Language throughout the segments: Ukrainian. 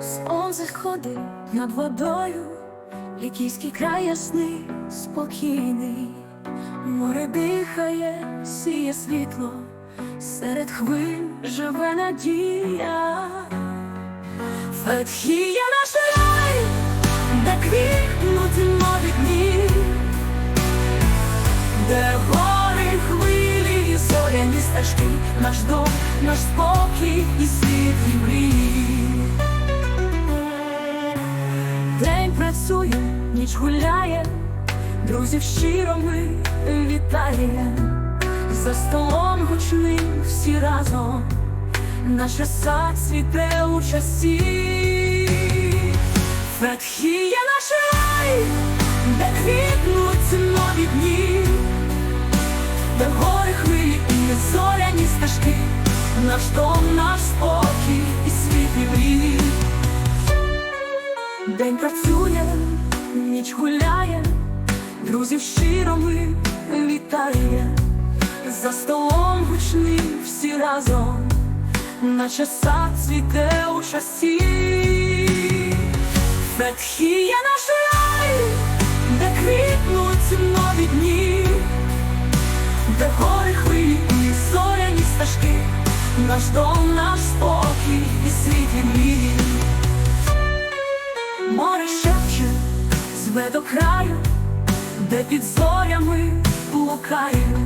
сходи над водою, Лікійський край ясний, спокійний, море дихає, сіє світло, серед хвиль живе надія. Фетхія наш рай, де квітнуть нові дні, де гори, хвилі, і зоряні стежки, наш дом, наш спокій і ніч гуляє, друзів щиро ми вітає, за столом гучним всі разом, наш сад цвіте у часі, Фетхія наш рай, де квітнуть нові дні, де гори хвилі і зоряні стежки, наш дом, наш спокій і мрії. День працює, ніч гуляє, друзів щиро ми вітає, за столом гучним всі разом, наче сад цвіте у часі. Фетхія наш рай, де квітнуть нові дні, де гори хвилі і зоряні стежки, наш дом, наш спокій і світлі мрії. Море шепче, до краю, де під зорями блукає,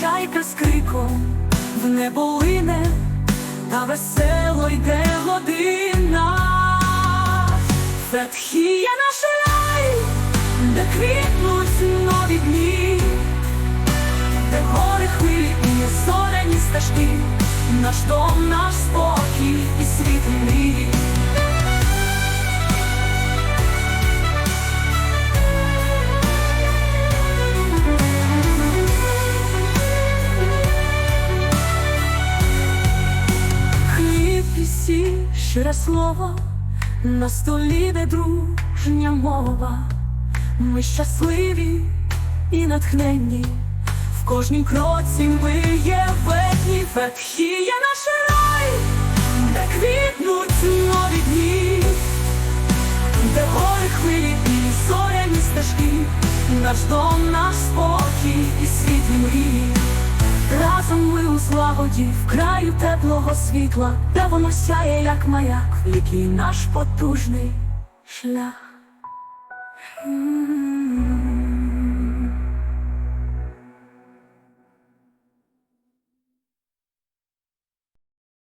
чайка з криком в небо лине, та весело йде година. Фетхія наш рай, де квітнуть нові дні, де гори хвилі і зоряні стежки, наш дом, наш спокій і світлі мрії. Щире слово, на столі де дружня мова. Ми щасливі і натхненні, в кожнім кроці ми є ветні, Фетхія наш рай, де квітнуть нові дні, де гори хвилі і зоряні стежки, наш дом, наш спокій і світлі мрії. Разом ми у злагоді в краю теплого світла, де воно сяє, як маяк, який наш потужний шлях.